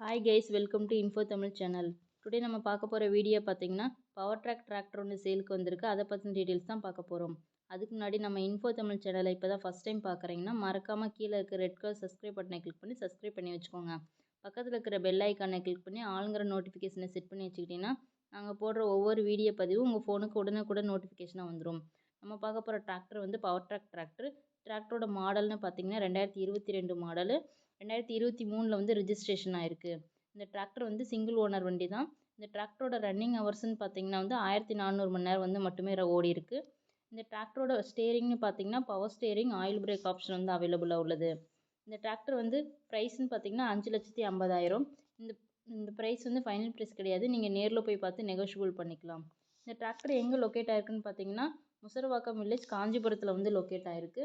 Hi guys welcome to info Tamil channel today நம்ம பார்க்க போகிற வீடியோ பார்த்தீங்கன்னா பவர் ட்ராக் டிராக்டர் ஒன்று சேலுக்கு வந்திருக்கு. அதை பற்றின டீட்டெயில்ஸ் தான் பார்க்க போகிறோம் அதுக்கு முன்னாடி நம்ம இன்ஃபோ தமிழ் சேனலை இப்போ தான் ஃபஸ்ட் டைம் பார்க்குறீங்கன்னா மறக்காமல் கீழே இருக்க ரெட் கலர் சப்ஸ்கிரைப் பட்டனை கிளிக் பண்ணி சப்ஸ்கிரைப் பண்ணி வச்சுக்கோங்க. பக்கத்தில் இருக்கிற பெல் ஐக்கானை கிளிக் பண்ணி ஆளுங்கிற நோட்டிஃபிகேஷனை செட் பண்ணி வச்சுக்கிட்டிங்கன்னா நாங்கள் போடுற ஒவ்வொரு வீடியோ பதிவும் உங்கள் ஃபோனுக்கு உடனே கூட நோட்டிஃபிகேஷனாக வந்துடும் நம்ம பார்க்க போகிற டிராக்டர் வந்து பவர் ட்ராக் டிராக்டர் டிராக்டரோட மாடல்னு பார்த்தீங்கன்னா ரெண்டாயிரத்தி இருபத்தி ரெண்டு மாடலு ரெண்டாயிரத்தி இருபத்தி மூணில் வந்து ரிஜிஸ்ட்ரேஷன் ஆயிருக்கு. இந்த டிராக்டர் வந்து சிங்கிள் ஓனர் வண்டி தான் இந்த டிராக்டரோட ரன்னிங் ஹவர்ஸ்னு பார்த்தீங்கன்னா வந்து ஆயிரத்தி நானூறு மணி நேரம் வந்து மட்டுமே ஓடி இருக்கு இந்த டிராக்டரோட ஸ்டேரிங்னு பார்த்தீங்கன்னா power steering oil brake option வந்து அவைலபிளாக உள்ளது. இந்த டிராக்டர் வந்து ப்ரைஸ்னு பார்த்தீங்கன்னா அஞ்சு லட்சத்தி ஐம்பதாயிரம். இந்த இந்த ப்ரைஸ் வந்து ஃபைனல் ப்ரைஸ் கிடையாது. நீங்கள் நேரில் போய் பார்த்து நெகோஷியபிள் பண்ணிக்கலாம். இந்த டிராக்டர் எங்கே லொக்கேட் ஆயிருக்குன்னு பார்த்தீங்கன்னா முசரவாக்கம் வில்லேஜ் காஞ்சிபுரத்தில் வந்து லொக்கேட் ஆயிருக்கு.